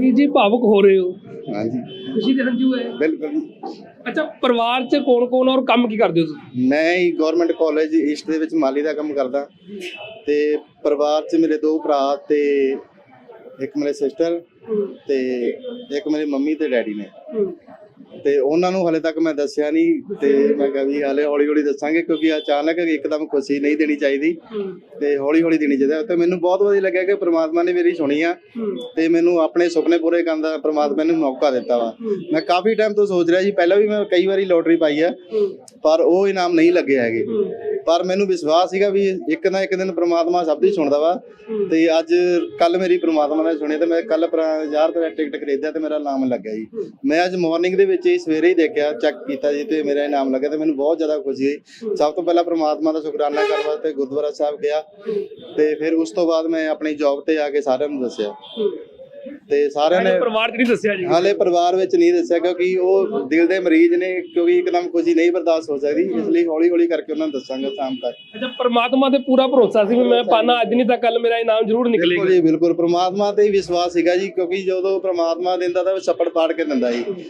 ਵੀਰ ਜੀ ਭਾਵੁਕ ਹੋ ਰਹੇ ਹੋ। ਹਾਂਜੀ। ਖੁਸ਼ੀ ਦੇ ਹੰਝੂ ਹੈ ਬਿਲਕੁਲ। ਜੀ। ਅੱਛਾ ਪਰਿਵਾਰ 'ਚ ਕੌਣ ਕੌਣ ਔਰ ਕੰਮ ਕੀ ਕਰਦੇ ਹੋ ਤੁਸੀਂ? ਮੈਂ ਹੀ ਗਵਰਨਮੈਂਟ ਕਾਲਜ ਈਸਟ ਦੇ ਵਿੱਚ ਮਾਲੀ ਦਾ ਕੰਮ ਕਰਦਾ। ਤੇ ਪਰਿਵਾਰ 'ਚ ਮੇਰੇ ਦੋ ਭਰਾ ਤੇ ਇੱਕ ਮੇਰੇ ਸਿਸਟਰ ਤੇ ਇੱਕ ਮੇਰੀ ਮੰਮੀ ਤੇ ਡੈਡੀ ਨੇ। ਤੇ ਉਹਨਾਂ ਨੂੰ ਹਲੇ ਤੱਕ ਮੈਂ ਦੱਸਿਆ ਨਹੀਂ ਤੇ ਮੈਂ ਕਿਹਾ ਵੀ ਹਲੇ ਹੌਲੀ ਹੌਲੀ ਦੱਸਾਂਗੇ ਕਿਉਂਕਿ ਅਚਾਨਕ ਇੱਕਦਮ ਖੁਸ਼ੀ ਨਹੀਂ ਦੇਣੀ ਚਾਹੀਦੀ। ਤੇ ਹੌਲੀ ਹੌਲੀ ਦੇਣੀ ਚਾਹੀਦੀ ਹੈ। ਤੇ ਮੈਨੂੰ ਬਹੁਤ ਵਧੀਆ ਲੱਗਿਆ ਕਿ ਪ੍ਰਮਾਤਮਾ ਨੇ ਮੇਰੀ ਸੁਣੀ ਆ। ਤੇ ਮੈਨੂੰ ਆਪਣੇ ਸੁਪਨੇ ਪੂਰੇ ਕਰਨ ਦਾ ਪ੍ਰਮਾਤਮਾ ਨੇ ਮੌਕਾ ਦਿੱਤਾ ਵਾ। ਮੈਂ ਕਾਫੀ ਟਾਈਮ ਤੋਂ ਸੋਚ ਰਿਹਾ ਸੀ। ਪਹਿਲਾਂ ਵੀ ਮੈਂ ਕਈ ਵਾਰੀ ਲੋਟਰੀ ਪਾਈ ਆ, ਪਰ ਉਹ ਇਨਾਮ ਨਹੀਂ ਲੱਗੇ ਹੈਗੇ। ਪਰ ਮੈਨੂੰ ਵਿਸ਼ਵਾਸ ਸੀਗਾ ਵੀ ਇੱਕ ਨਾ ਇੱਕ ਦਿਨ ਪ੍ਰਮਾਤਮਾ ਸਭ ਦੀ ਸੁਣਦਾ ਵਾ ਤੇ ਅੱਜ ਕੱਲ ਮੇਰੀ ਪ੍ਰਮਾਤਮਾ ਨੇ ਸੁਣੀ ਤੇ ਮੈਂ ਕੱਲ 1000 ਰੁਪਏ ਟਿਕਟ ਖਰੀਦਿਆ ਤੇ ਮੇਰਾ ਨਾਮ ਲੱਗਿਆ ਜੀ। ਮੈਂ ਅੱਜ ਮਾਰਨਿੰਗ ਦੇ ਵਿੱਚ ਹੀ ਸਵੇਰੇ ਹੀ ਦੇਖਿਆ ਚੈੱਕ ਕੀਤਾ ਜੀ ਤੇ ਮੇਰਾ ਇਨਾਮ ਲੱਗਿਆ ਤੇ ਮੈਨੂੰ ਬਹੁਤ ਜ਼ਿਆਦਾ ਖੁਸ਼ੀ ਹੋਈ। ਸਭ ਤੋਂ ਪਹਿਲਾਂ ਪ੍ਰਮਾਤਮਾ ਦਾ ਸ਼ੁਕਰਾਨਾ ਕਰਨ ਵਾਸਤੇ ਗੁਰਦੁਆਰਾ ਸਾਹਿਬ ਗਿਆ ਤੇ ਫਿਰ ਉਸ ਤੋਂ ਬਾਅਦ ਮੈਂ ਆਪਣੀ ਜੌਬ ਤੇ ਆ ਕੇ ਸਾਰਿਆਂ ਨੂੰ ਦੱਸਿਆ। ਤੇ ਸਾਰਿਆਂ ਨੇ ਪਰਿਵਾਰ 'ਚ ਨਹੀਂ ਦੱਸਿਆ ਜੀ। ਹਾਲੇ ਪਰਿਵਾਰ ਵਿੱਚ ਨਹੀਂ ਦੱਸਿਆ ਕਿਉਂਕਿ ਉਹ ਦਿਲ ਦੇ ਮਰੀਜ਼ ਨੇ ਕਿਉਂਕਿ ਇੱਕਦਮ ਖੁਸ਼ੀ ਨਹੀਂ ਬਰਦਾਸ਼ਤ ਹੋ ਸਕਦੀ। ਇਸ ਲਈ ਹੌਲੀ ਹੌਲੀ ਕਰਕੇ ਉਹਨਾਂ ਨੂੰ ਦੱਸਾਂਗਾ ਸ਼ਾਮ ਤੱਕ। ਅੱਛਾ ਪਰਮਾਤਮਾ ਤੇ ਪੂਰਾ ਭਰੋਸਾ ਸੀ ਵੀ ਮੈਂ ਪਾਣਾ ਅੱਜ ਨਹੀਂ ਤਾਂ ਕੱਲ ਮੇਰਾ ਇਨਾਮ ਜ਼ਰੂਰ ਨਿਕਲੇਗਾ। ਬਿਲਕੁਲ ਜੀ ਬਿਲਕੁਲ। ਪ੍ਰਮਾਤਮਾ ਤੇ ਹੀ ਵਿਸ਼ਵਾਸ ਸੀਗਾ ਜੀ ਕਿਉਂਕਿ ਜਦੋਂ ਪ੍ਰਮਾਤਮਾ ਦਿੰਦਾ ਤਾਂ ਉਹ ਛੱਪੜ ਪਾੜ ਕੇ ਦਿੰਦਾ ਜੀ।